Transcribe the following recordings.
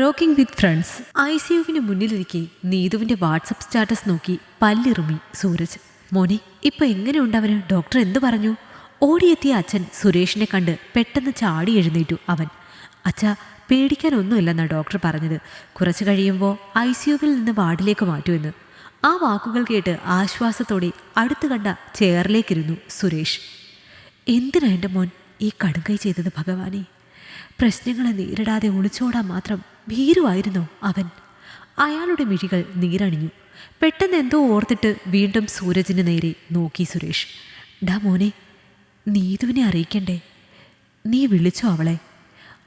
Rocking with friends I C യുവിന് മുന്നിലിരിക്കെ നീതുവിന്റെ WhatsApp status നോക്കി പല്ലിറുമി സൂരജ്. മോനെ ഇപ്പൊ എങ്ങനെയുണ്ട് അവന്? ഡോക്ടർ എന്ത് പറഞ്ഞു? ഓടിയെത്തിയ അച്ഛൻ സുരേഷിനെ കണ്ട് പെട്ടെന്ന് ചാടി എഴുന്നേറ്റു അവൻ. അച്ഛാ പേടിക്കാനൊന്നുമില്ലെന്നാ ഡോക്ടർ പറഞ്ഞത്. കുറച്ച് കഴിയുമ്പോൾ ഐ സി യുവിൽ നിന്ന് വാർഡിലേക്ക് മാറ്റുമെന്ന് ആ വാക്കുകൾ കേട്ട് ആശ്വാസത്തോടെ അടുത്തു കണ്ട ചെയറിലേക്കിരുന്നു സുരേഷ്. എന്തിനാ എന്റെ മോൻ ഈ കടുങ്കൈ ചെയ്തത് ഭഗവാനെ? പ്രശ്നങ്ങളെ നേരിടാതെ ഒളിച്ചോടാൻ മാത്രം ഭീരുവായിരുന്നു അവൻ. അയാളുടെ മിഴികൾ നീരണിഞ്ഞു. പെട്ടെന്ന് എന്തോ ഓർത്തിട്ട് വീണ്ടും സൂരജിന് നേരെ നോക്കി സുരേഷ്. ഡാ മോനെ നീതുവിനെ അറിയിക്കണ്ടേ? നീ വിളിച്ചോ അവളെ?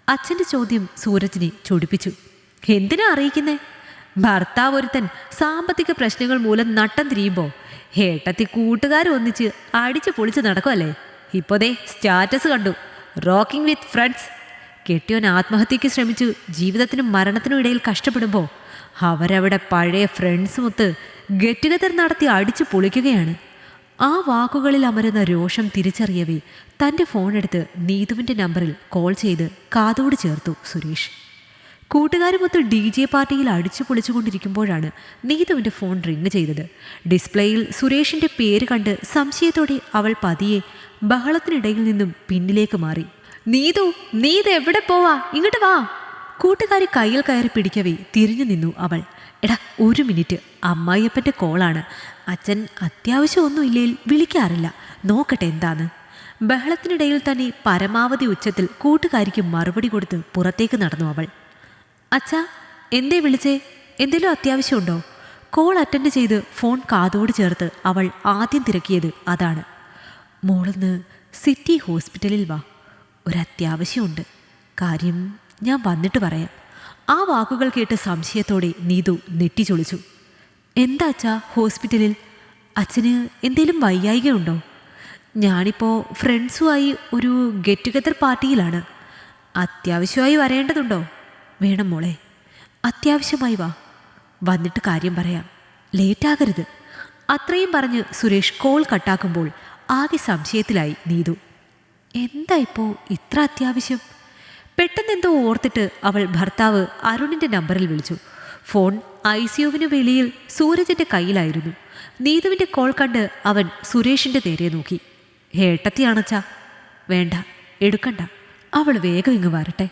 അച്ഛന്റെ ചോദ്യം സൂരജിനെ ചൊടിപ്പിച്ചു. എന്തിനാ അറിയിക്കുന്നേ? ഭർത്താവ് ഒരുത്തൻ സാമ്പത്തിക പ്രശ്നങ്ങൾ മൂലം നട്ടം തിരിയുമ്പോൾ ഏട്ടത്തി കൂട്ടുകാരൊന്നിച്ച് അടിച്ച് പൊളിച്ച് നടക്കുമല്ലേ ഇപ്പോ ദേ സ്റ്റാറ്റസ് കണ്ടു. Rocking with friends. കെട്ടിയോൻ ആത്മഹത്യക്ക് ശ്രമിച്ചു. ജീവിതത്തിനും മരണത്തിനും ഇടയിൽ കഷ്ടപ്പെടുമ്പോൾ അവരവിടെ പഴയ ഫ്രണ്ട്സുമൊത്ത് ഗെറ്റ് ടുഗദർ നടത്തി അടിച്ചു പൊളിക്കുകയാണ്. ആ വാക്കുകളിൽ അമരുന്ന രോഷം തിരിച്ചറിയവേ തന്റെ ഫോണെടുത്ത് നീതുവിന്റെ നമ്പറിൽ കോൾ ചെയ്ത് കാതോട് ചേർത്തു സുരേഷ്. കൂട്ടുകാരുമൊത്ത് ഡി ജെ പാർട്ടിയിൽ അടിച്ചു പൊളിച്ചുകൊണ്ടിരിക്കുമ്പോഴാണ് നീതുവിന്റെ ഫോൺ റിങ് ചെയ്തത്. ഡിസ്പ്ലേയിൽ സുരേഷിന്റെ പേര് കണ്ട് സംശയത്തോടെ അവൾ പതിയെ ബഹളത്തിനിടയിൽ നിന്നും പിന്നിലേക്ക് മാറി. നീതു നീത് എവിടെ പോവാ? ഇങ്ങോട്ട് വാ. കൂട്ടുകാരി കയ്യിൽ കയറി പിടിക്കവേ തിരിഞ്ഞു നിന്നു അവൾ. എടാ ഒരു മിനിറ്റ്. അമ്മായിയപ്പന്റെ കോളാണ്. അച്ഛൻ അത്യാവശ്യം ഒന്നുമില്ലേൽ വിളിക്കാറില്ല. നോക്കട്ടെ എന്താണ് ബഹളത്തിനിടയിൽ തന്നെ പരമാവധി ഉച്ചത്തിൽ കൂട്ടുകാരിക്ക് മറുപടി കൊടുത്ത് പുറത്തേക്ക് നടന്നു അവൾ. അച്ഛാ എന്തേ വിളിച്ചേ? എന്തേലും അത്യാവശ്യമുണ്ടോ? കോൾ അറ്റൻഡ് ചെയ്ത് ഫോൺ കാതോട് ചേർത്ത് അവൾ ആദ്യം തിരക്കിയത് അതാണ്. മോളിന്ന് സിറ്റി ഹോസ്പിറ്റലിൽ വാ. ഒരത്യാവശ്യമുണ്ട്. കാര്യം ഞാൻ വന്നിട്ട് പറയാം. ആ വാക്കുകൾ കേട്ട് സംശയത്തോടെ നീതു നെട്ടിച്ചൊളിച്ചു എന്താ അച്ഛാ ഹോസ്പിറ്റലിൽ? അച്ഛന് എന്തേലും വയ്യായികയുണ്ടോ? ഞാനിപ്പോൾ ഫ്രണ്ട്സുമായി ഒരു ഗെറ്റ് ടുഗദർ പാർട്ടിയിലാണ്. അത്യാവശ്യമായി വരേണ്ടതുണ്ടോ? വേണം മോളെ. അത്യാവശ്യമായി വാ. വന്നിട്ട് കാര്യം പറയാം. ലേറ്റാകരുത്. അത്രയും പറഞ്ഞ് സുരേഷ് കോൾ കട്ടാക്കുമ്പോൾ ആകെ സംശയത്തിലായി നീതു. എന്താ ഇപ്പോൾ ഇത്ര അത്യാവശ്യം? പെട്ടെന്ന് എന്തോ ഓർത്തിട്ട് അവൾ ഭർത്താവ് അരുണിന്റെ നമ്പറിൽ വിളിച്ചു. ഫോൺ ഐ സിയുവിന് വെളിയിൽ സൂരജിന്റെ കയ്യിലായിരുന്നു. നീതുവിന്റെ കോൾ കണ്ട് അവൻ സുരേഷിന്റെ നേരെ നോക്കി. ഏട്ടത്തിയാണച്ചാ? വേണ്ട എടുക്കണ്ട. അവൾ വേഗം ഇങ്ങ് വരട്ടെ.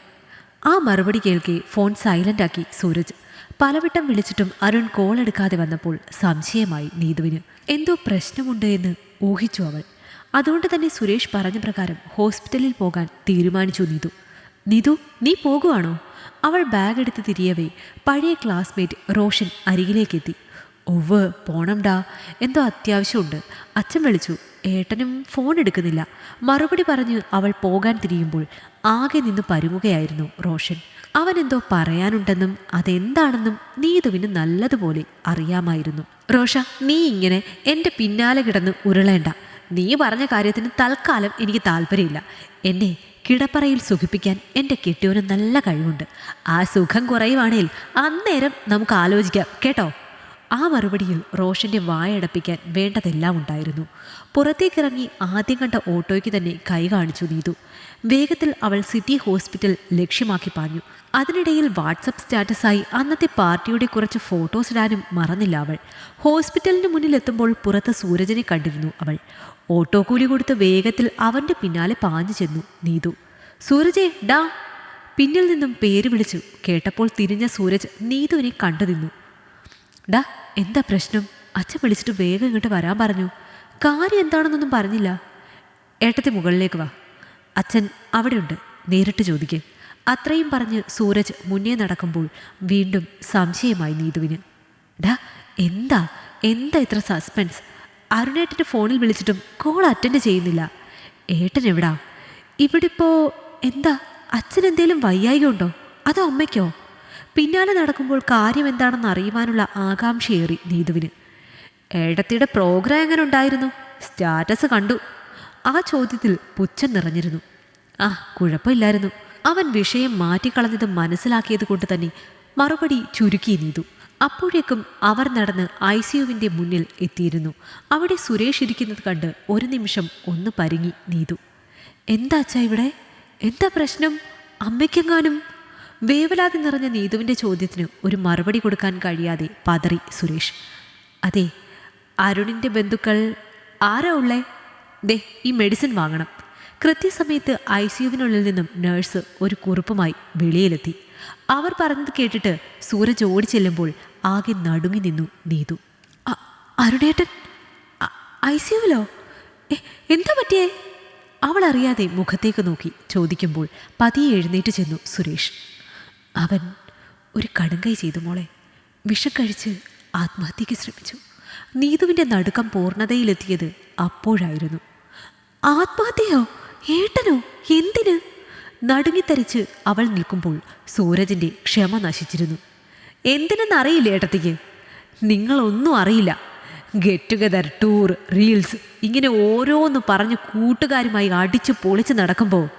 ആ മറുപടി കേൾക്കെ ഫോൺ സൈലന്റ് ആക്കി സൂരജ്. പലവട്ടം വിളിച്ചിട്ടും അരുൺ കോൾ എടുക്കാതെ വന്നപ്പോൾ സംശയമായി നീതുവിന്. എന്തോ പ്രശ്നമുണ്ട് എന്ന് ഊഹിച്ചു അവൾ. അതുകൊണ്ട് തന്നെ സുരേഷ് പറഞ്ഞ പ്രകാരം ഹോസ്പിറ്റലിൽ പോകാൻ തീരുമാനിച്ചു നീതു. നിതു നീ പോകുവാണോ? അവൾ ബാഗ് എടുത്ത് തിരിയവേ. പഴയ ക്ലാസ്മേറ്റ് റോഷൻ അരികിലേക്കെത്തി. ഒവ് പോണംടാ എന്തോ അത്യാവശ്യമുണ്ട്. അച്ഛൻ വിളിച്ചു. ഏട്ടനും ഫോൺ എടുക്കുന്നില്ല. മറുപടി പറഞ്ഞ് അവൾ പോകാൻ തിരിയുമ്പോൾ ആകെ നിന്ന് പരുങ്ങുകയായിരുന്നു റോഷൻ. അവൻ എന്തോ പറയാനുണ്ടെന്നും അതെന്താണെന്നും നീതുവിന് നല്ലതുപോലെ അറിയാമായിരുന്നു. റോഷ നീ ഇങ്ങനെ എന്റെ പിന്നാലെ കിടന്ന് ഉരുളേണ്ട. നീ പറഞ്ഞ കാര്യത്തിന് തൽക്കാലം എനിക്ക് താല്പര്യമില്ല. എന്നെ കിടപ്പറയിൽ സുഖിപ്പിക്കാൻ എന്റെ കെട്ടിയോന് നല്ല കഴിവുണ്ട്. ആ സുഖം കുറയുവാണേൽ അന്നേരം നമുക്ക് ആലോചിക്കാം കേട്ടോ? ആ മറുപടിയിൽ റോഷന്റെ വായടപ്പിക്കാൻ വേണ്ടതെല്ലാം ഉണ്ടായിരുന്നു. പുറത്തേക്കിറങ്ങി ആദ്യം കണ്ട ഓട്ടോയ്ക്ക് തന്നെ കൈ കാണിച്ചു നീതു. വേഗത്തിൽ അവൾ സിറ്റി ഹോസ്പിറ്റൽ ലക്ഷ്യമാക്കി പാഞ്ഞു. അതിനിടയിൽ വാട്സപ്പ് സ്റ്റാറ്റസായി അന്നത്തെ പാർട്ടിയുടെ കുറച്ച് ഫോട്ടോസ് ഇടാനും മറന്നില്ല അവൾ. ഹോസ്പിറ്റലിന് മുന്നിലെത്തുമ്പോൾ പുറത്ത് സൂരജിനെ കണ്ടിരുന്നു അവൾ. ഓട്ടോ കൂലി കൊടുത്ത് വേഗത്തിൽ അവന്റെ പിന്നാലെ പാഞ്ഞു ചെന്നു നീതു. സൂരജേ ഡാ. പിന്നിൽ നിന്നും പേര് വിളിച്ചു. കേട്ടപ്പോൾ തിരിഞ്ഞ സൂരജ് നീതുവിനെ കണ്ടു നിന്നു. ഡാ എന്താ പ്രശ്നം? അച്ഛൻ വിളിച്ചിട്ട് വേഗം ഇങ്ങോട്ട് വരാൻ പറഞ്ഞു. കാര്യം എന്താണെന്നൊന്നും പറഞ്ഞില്ല. ഏട്ടത്തെ മുകളിലേക്ക് വാ. അച്ഛൻ അവിടെയുണ്ട്. നേരിട്ട് ചോദിക്കേ. അത്രയും പറഞ്ഞ് സൂരജ് മുന്നേ നടക്കുമ്പോൾ വീണ്ടും സംശയമായി നീതുവിന്. ഡാ എന്താ? എന്താ ഇത്ര സസ്പെൻസ് അരുണേട്ടന്റെ ഫോണിൽ വിളിച്ചിട്ടും കോൾ അറ്റൻഡ് ചെയ്യുന്നില്ല. ഏട്ടൻ എവിടാ? ഇവിടെ ഇപ്പോൾ എന്താ? അച്ഛൻ എന്തേലും വയ്യായിക ഉണ്ടോ അതോ അമ്മയ്ക്കോ? പിന്നാലെ നടക്കുമ്പോൾ കാര്യം എന്താണെന്ന് അറിയുവാനുള്ള ആകാംക്ഷയേറി നീതുവിന്. ഏടത്തിയുടെ പ്രോഗ്രാം എങ്ങനെ ഉണ്ടായിരുന്നു? സ്റ്റാറ്റസ് കണ്ടു. ആ ചോദ്യത്തിൽ പുച്ഛം നിറഞ്ഞിരുന്നു. ആ കുഴപ്പമില്ലായിരുന്നു. അവൻ വിഷയം മാറ്റിക്കളഞ്ഞത് മനസ്സിലാക്കിയത് കൊണ്ട് തന്നെ മറുപടി ചുരുക്കി നീതു. അപ്പോഴേക്കും അവർ നടന്ന് ഐ സിയുവിന്റെ മുന്നിൽ എത്തിയിരുന്നു. അവിടെ സുരേഷ് ഇരിക്കുന്നത് കണ്ട് ഒരു നിമിഷം ഒന്ന് പരിങ്ങി നീതു. എന്താ അച്ഛാ ഇവിടെ? എന്താ പ്രശ്നം? അമ്മയ്ക്കെങ്ങാനും? വേവലാതി നിറഞ്ഞ നീതുവിന്റെ ചോദ്യത്തിന് ഒരു മറുപടി കൊടുക്കാൻ കഴിയാതെ പതറി സുരേഷ്. അതെ അരുണിന്റെ ബന്ധുക്കൾ ആരാ ഉള്ളേ? ദേ ഈ മെഡിസിൻ വാങ്ങണം. കൃത്യസമയത്ത് ഐ സിയുവിനുള്ളിൽ നിന്നും നേഴ്സ് ഒരു കുറിപ്പുമായി വെളിയിലെത്തി. അവർ പറഞ്ഞത് കേട്ടിട്ട് സൂരജ് ഓടിച്ചെല്ലുമ്പോൾ ആകെ നടുങ്ങി നിന്നു നീതു. "അ- അരുണേട്ടൻ? ഐ സിയുവിലോ എന്താ പറ്റിയേ? അവൾ അറിയാതെ മുഖത്തേക്ക് നോക്കി ചോദിക്കുമ്പോൾ പതിയെ എഴുന്നേറ്റ് ചെന്നു സുരേഷ്. അവൻ ഒരു കടുങ്കൈ ചെയ്തു മോളെ. വിഷം കഴിച്ച് ആത്മഹത്യയ്ക്ക് ശ്രമിച്ചു. നീതുവിന്റെ നടുക്കം പൂർണതയിലെത്തിയത് അപ്പോഴായിരുന്നു. ആത്മഹത്യയോ? ഏട്ടനോ? എന്തിന്? നടുങ്ങിത്തരിച്ച് അവൾ നിൽക്കുമ്പോൾ സൂരജിന്റെ ക്ഷമ നശിച്ചിരുന്നു. എന്തിനെന്നറിയില്ല ഏട്ടത്തിക്ക്? നിങ്ങളൊന്നും അറിയില്ല. ഗെറ്റ് ടുഗദർ ടൂർ റീൽസ് ഇങ്ങനെ ഓരോന്ന് പറഞ്ഞ് കൂട്ടുകാരുമായി അടിച്ചു പൊളിച്ച് നടക്കുമ്പോൾ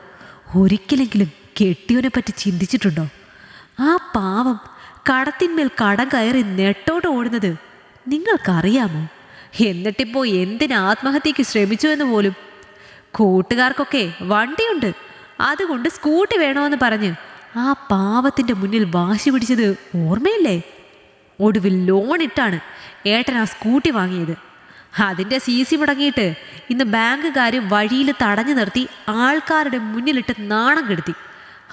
ഒരിക്കലെങ്കിലും കെട്ടിയവനെ പറ്റി ചിന്തിച്ചിട്ടുണ്ടോ? ആ പാവം കടത്തിന്മേൽ കടം കയറി നെട്ടോട്ട് ഓടുന്നത് നിങ്ങൾക്കറിയാമോ? എന്നിട്ടിപ്പോൾ എന്തിന് ആത്മഹത്യക്ക് ശ്രമിച്ചു എന്ന് പോലും? കൂട്ടുകാർക്കൊക്കെ വണ്ടിയുണ്ട്. അതുകൊണ്ട് സ്കൂട്ടി വേണമെന്ന് പറഞ്ഞ്. ആ പാവത്തിന്റെ മുന്നിൽ വാശി പിടിച്ചത് ഓർമ്മയില്ലേ? ഒടുവിൽ ലോൺ ഇട്ടാണ് ഏട്ടൻ ആ സ്കൂട്ടി വാങ്ങിയത്. അതിന്റെ സി സി മുടങ്ങിയിട്ട് ഇന്ന് ബാങ്കുകാർ വഴിയിൽ തടഞ്ഞു നിർത്തി ആൾക്കാരുടെ മുന്നിലിട്ട് നാണം കെടുത്തി.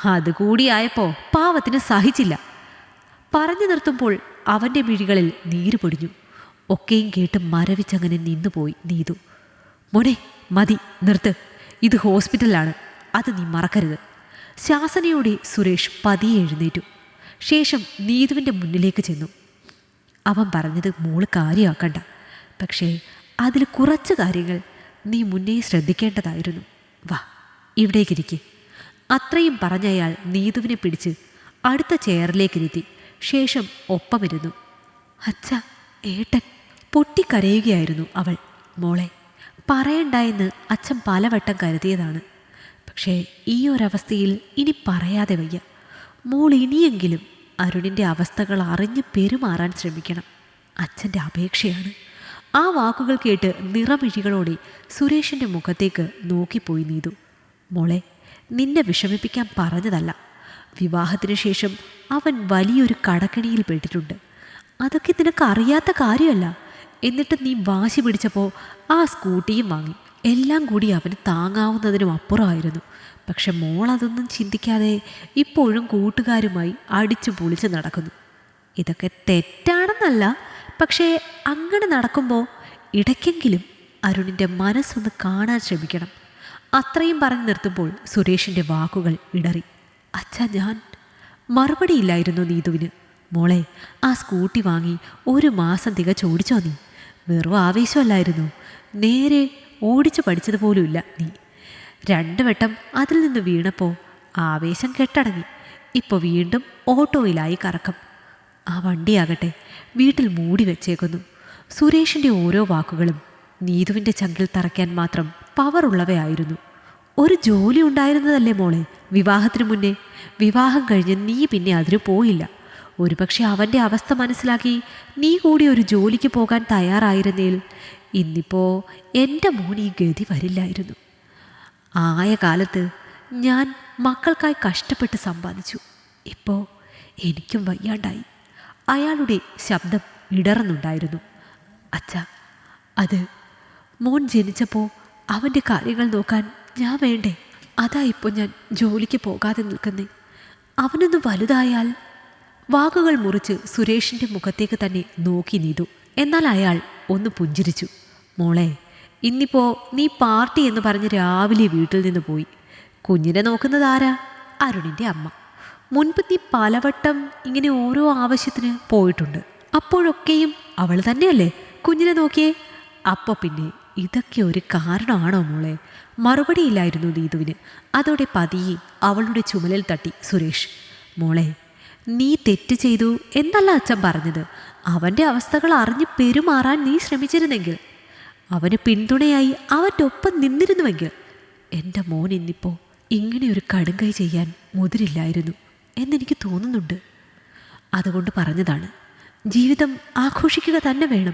അതുകൂടിയായപ്പോൾ പാവത്തിന് സഹിച്ചില്ല. പറഞ്ഞു നിർത്തുമ്പോൾ അവന്റെ മിഴികളിൽ നീര് പൊടിഞ്ഞു. ഒക്കെയും കേട്ട് മരവിച്ചങ്ങനെ നിന്നുപോയി നീതു. മോനെ മതി നിർത്ത്. ഇത് ഹോസ്പിറ്റലാണ് അത് നീ മറക്കരുത്. ശാസനയോടെ സുരേഷ് പതിയെ എഴുന്നേറ്റു. ശേഷം നീതുവിന്റെ മുന്നിലേക്ക് ചെന്നു. അവൻ പറഞ്ഞത് മോൾ കാര്യമാക്കണ്ട. പക്ഷേ അതിൽ കുറച്ച് കാര്യങ്ങൾ നീ മുന്നേ ശ്രദ്ധിക്കേണ്ടതായിരുന്നു. വാ ഇവിടേക്കിരിക്കെ. അത്രയും പറഞ്ഞയാൾ നീതുവിനെ പിടിച്ച് അടുത്ത ചെയറിലേക്കിരുത്തി ശേഷം ഒപ്പമിരുന്നു. അച്ഛ ഏട്ടൻ പൊട്ടിക്കരയുകയായിരുന്നു അവൾ. മോളെ പറയണ്ടായെന്ന് അച്ഛൻ പലവട്ടം കരുതിയതാണ്. പക്ഷേ ഈ ഒരവസ്ഥയിൽ ഇനി പറയാതെ വയ്യ. മോൾ ഇനിയെങ്കിലും അരുണിന്റെ അവസ്ഥകൾ അറിഞ്ഞ് പെരുമാറാൻ ശ്രമിക്കണം. അച്ഛന്റെ അപേക്ഷയാണ്. ആ വാക്കുകൾ കേട്ട് നിറമിഴികളോടെ സുരേഷിന്റെ മുഖത്തേക്ക് നോക്കിപ്പോയി നീതു. മോളെ നിന്നെ വിഷമിപ്പിക്കാൻ പറഞ്ഞതല്ല. വിവാഹത്തിന് ശേഷം അവൻ വലിയൊരു കടക്കിണിയിൽ പെട്ടിട്ടുണ്ട്. അതൊക്കെ നിനക്ക് അറിയാത്ത കാര്യമല്ല. എന്നിട്ട് നീ വാശി പിടിച്ചപ്പോൾ ആ സ്കൂട്ടിയും വാങ്ങി. എല്ലാം കൂടി അവന് താങ്ങാവുന്നതിനും അപ്പുറമായിരുന്നു. പക്ഷെ മോൾ അതൊന്നും ചിന്തിക്കാതെ ഇപ്പോഴും കൂട്ടുകാരുമായി അടിച്ചു പൊളിച്ച് നടക്കുന്നു. ഇതൊക്കെ തെറ്റാണെന്നല്ല പക്ഷേ അങ്ങനെ നടക്കുമ്പോൾ ഇടയ്ക്കെങ്കിലും അരുണിന്റെ മനസ്സൊന്ന് കാണാൻ ശ്രമിക്കണം. അത്രയും പറഞ്ഞു നിർത്തുമ്പോൾ സുരേഷിന്റെ വാക്കുകൾ ഇടറി. അച്ഛ ഞാൻ മറുപടിയില്ലായിരുന്നു നീതുവിന്. മോളെ ആ സ്കൂട്ടി വാങ്ങി ഒരു മാസം തികച്ചോടിച്ചോ നീ? വെറും ആവേശമല്ലായിരുന്നു. നേരെ ഓടിച്ചു പഠിച്ചതുപോലുമില്ല നീ. രണ്ട് വട്ടം അതിൽ നിന്ന് വീണപ്പോൾ ആവേശം കെട്ടടങ്ങി. ഇപ്പോൾ വീണ്ടും ഓട്ടോയിലായി കറക്കം. ആ വണ്ടിയാകട്ടെ വീട്ടിൽ മൂടി വെച്ചേക്കുന്നു. സുരേഷിന്റെ ഓരോ വാക്കുകളും നീതുവിന്റെ ചങ്കിൽ തറയ്ക്കാൻ മാത്രം പവറുള്ളവയായിരുന്നു ഒരു ജോലി ഉണ്ടായിരുന്നതല്ലേ മോളെ? വിവാഹത്തിന് മുന്നേ. വിവാഹം കഴിഞ്ഞ് നീ പിന്നെ അതിന് പോയില്ല. ഒരുപക്ഷെ അവന്റെ അവസ്ഥ മനസ്സിലാക്കി നീ കൂടി ഒരു ജോലിക്ക് പോകാൻ തയ്യാറായിരുന്നേൽ ഇന്നിപ്പോൾ എന്റെ മോൻ ഈ ഗതി വരില്ലായിരുന്നു. ആയ കാലത്ത് ഞാൻ മക്കൾക്കായി കഷ്ടപ്പെട്ട് സമ്പാദിച്ചു. ഇപ്പോൾ എനിക്കും വയ്യാണ്ടായി. അയാളുടെ ശബ്ദം ഇടറുന്നുണ്ടായിരുന്നു അച്ഛ അത് മോൻ ജനിച്ചപ്പോൾ അവന്റെ കാര്യങ്ങൾ നോക്കാൻ ഞാൻ വേണ്ടേ? അതാ ഇപ്പോൾ ഞാൻ ജോലിക്ക് പോകാതെ നിൽക്കുന്നേ. അവനൊന്ന് വലുതായാൽ വാക്കുകൾ മുറിച്ച് സുരേഷിന്റെ മുഖത്തേക്ക് തന്നെ നോക്കി നീതു. എന്നാൽ അയാൾ ഒന്ന് പുഞ്ചിരിച്ചു. മോളെ ഇന്നിപ്പോ നീ പാർട്ടി എന്ന് പറഞ്ഞ് രാവിലെ വീട്ടിൽ നിന്ന് പോയി. കുഞ്ഞിനെ നോക്കുന്നത് ആരാ? അരുണിന്റെ അമ്മ. മുൻപ് നീ പലവട്ടം ഇങ്ങനെ ഓരോ ആവശ്യത്തിന് പോയിട്ടുണ്ട്. അപ്പോഴൊക്കെയും അവൾ തന്നെയല്ലേ കുഞ്ഞിനെ നോക്കിയേ? അപ്പോൾ പിന്നെ ഇതൊക്കെ ഒരു കാരണമാണോ മോളെ? മറുപടിയില്ലായിരുന്നു നീതുവിന് അതോടെ പതിയെ അവളുടെ ചുമലിൽ തട്ടി സുരേഷ്. മോളെ നീ തെറ്റ് ചെയ്തു എന്നല്ല അച്ഛൻ പറഞ്ഞത്. അവന്റെ അവസ്ഥകൾ അറിഞ്ഞ് പെരുമാറാൻ നീ ശ്രമിച്ചിരുന്നെങ്കിൽ. അവന് പിന്തുണയായി അവന്റെ ഒപ്പം നിന്നിരുന്നുവെങ്കിൽ എന്റെ മോൻ ഇന്നിപ്പോൾ ഇങ്ങനെ ഒരു കടുങ്കൈ ചെയ്യാൻ മുതിരില്ലായിരുന്നു എന്നെനിക്ക് തോന്നുന്നുണ്ട്. അതുകൊണ്ട് പറഞ്ഞതാണ് ജീവിതം ആഘോഷിക്കുക തന്നെ വേണം.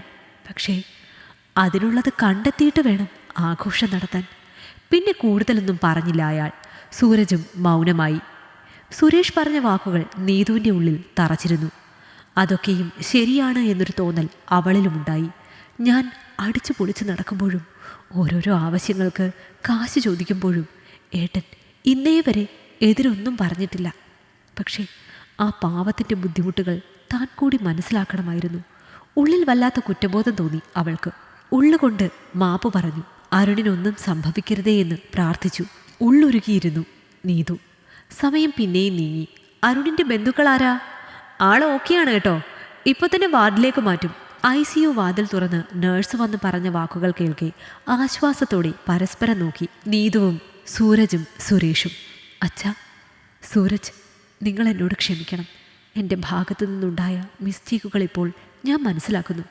പക്ഷേ അതിനുള്ളത് കണ്ടെത്തിയിട്ട് വേണം ആഘോഷം നടത്താൻ. പിന്നെ കൂടുതലൊന്നും പറഞ്ഞില്ല അയാൾ. സൂരജും മൗനമായി. സുരേഷ് പറഞ്ഞ വാക്കുകൾ നീതുവിന്റെ ഉള്ളിൽ തറച്ചിരുന്നു. അതൊക്കെയും ശരിയാണ് എന്നൊരു തോന്നൽ അവളിലുമുണ്ടായി. ഞാൻ അടിച്ചു പൊളിച്ച് നടക്കുമ്പോഴും ഓരോരോ ആവശ്യങ്ങൾക്ക് കാശ് ചോദിക്കുമ്പോഴും ഏട്ടൻ ഇന്നേ വരെ എതിരൊന്നും പറഞ്ഞിട്ടില്ല. പക്ഷേ ആ പാവത്തിന്റെ ബുദ്ധിമുട്ടുകൾ താൻ കൂടി മനസ്സിലാക്കണമായിരുന്നു. ഉള്ളിൽ വല്ലാത്ത കുറ്റബോധം തോന്നി അവൾക്ക്. ഉള്ളുകൊണ്ട് മാപ്പ് പറഞ്ഞു അരുണിനൊന്നും സംഭവിക്കരുതേ എന്ന് പ്രാർത്ഥിച്ചു. ഉള്ളൊരുക്കിയിരുന്നു നീതു. സമയം പിന്നെയും നീങ്ങി. അരുണിന്റെ ബന്ധുക്കളാരാ? ആൾ ഓക്കെയാണ് കേട്ടോ. ഇപ്പോൾ തന്നെ വാർഡിലേക്ക് മാറ്റും. ഐ സി യു വാതിൽ തുറന്ന് നേഴ്സ് വന്ന് പറഞ്ഞ വാക്കുകൾ കേൾക്കെ ആശ്വാസത്തോടെ പരസ്പരം നോക്കി. നീതുവും സൂരജും സുരേഷും അച്ഛാ സൂരജ് നിങ്ങൾ എന്നോട് ക്ഷമിക്കണം. എന്റെ ഭാഗത്തു നിന്നുണ്ടായ മിസ്റ്റേക്കുകൾ ഇപ്പോൾ ഞാൻ മനസ്സിലാക്കുന്നു.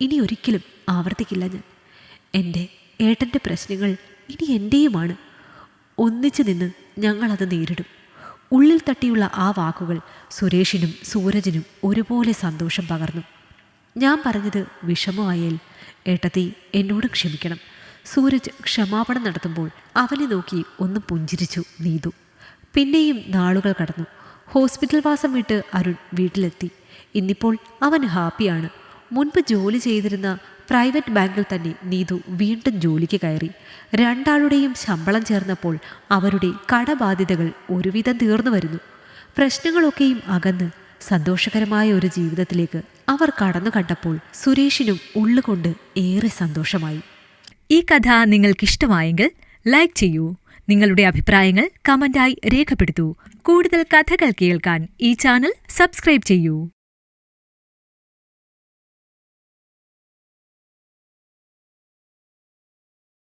ഇനി ഒരിക്കലും ആവർത്തിക്കില്ല ഞാൻ. എന്റെ ഏട്ടന്റെ പ്രശ്നങ്ങൾ ഇനി എന്റെയുമാണ്. ഒന്നിച്ചു നിന്ന് ഞങ്ങളത് നേരിടും. ഉള്ളിൽ തട്ടിയുള്ള ആ വാക്കുകൾ സുരേഷിനും സൂരജിനും ഒരുപോലെ സന്തോഷം പകർന്നു. ഞാൻ പറഞ്ഞത് വിഷമമായാൽ. ഏട്ടത്തി എന്നോട് ക്ഷമിക്കണം. സൂരജ് ക്ഷമാപണം നടത്തുമ്പോൾ അവനെ നോക്കി ഒന്ന് പുഞ്ചിരിച്ചു നീതു പിന്നെയും നാളുകൾ കടന്നു. ഹോസ്പിറ്റൽ വാസം വിട്ട് അരുൺ വീട്ടിലെത്തി. ഇന്നിപ്പോൾ അവൻ ഹാപ്പിയാണ്. മുൻപ് ജോലി ചെയ്തിരുന്ന പ്രൈവറ്റ് ബാങ്കിൽ തന്നെ നീതു വീണ്ടും ജോലിക്ക് കയറി. രണ്ടാളുടെയും ശമ്പളം ചേർന്നപ്പോൾ അവരുടെ കടബാധ്യതകൾ ഒരുവിധം തീർന്നു വരുന്നു. പ്രശ്നങ്ങളൊക്കെയും അകന്ന് സന്തോഷകരമായ ഒരു ജീവിതത്തിലേക്ക് അവർ കടന്നു കണ്ടപ്പോൾ സുരേഷിനും ഉള്ളുകൊണ്ട് ഏറെ സന്തോഷമായി. ഈ കഥ നിങ്ങൾക്കിഷ്ടമായെങ്കിൽ ലൈക്ക് ചെയ്യൂ. നിങ്ങളുടെ അഭിപ്രായങ്ങൾ കമന്റായി രേഖപ്പെടുത്തൂ. കൂടുതൽ കഥകൾ കേൾക്കാൻ ഈ ചാനൽ സബ്സ്ക്രൈബ് ചെയ്യൂ.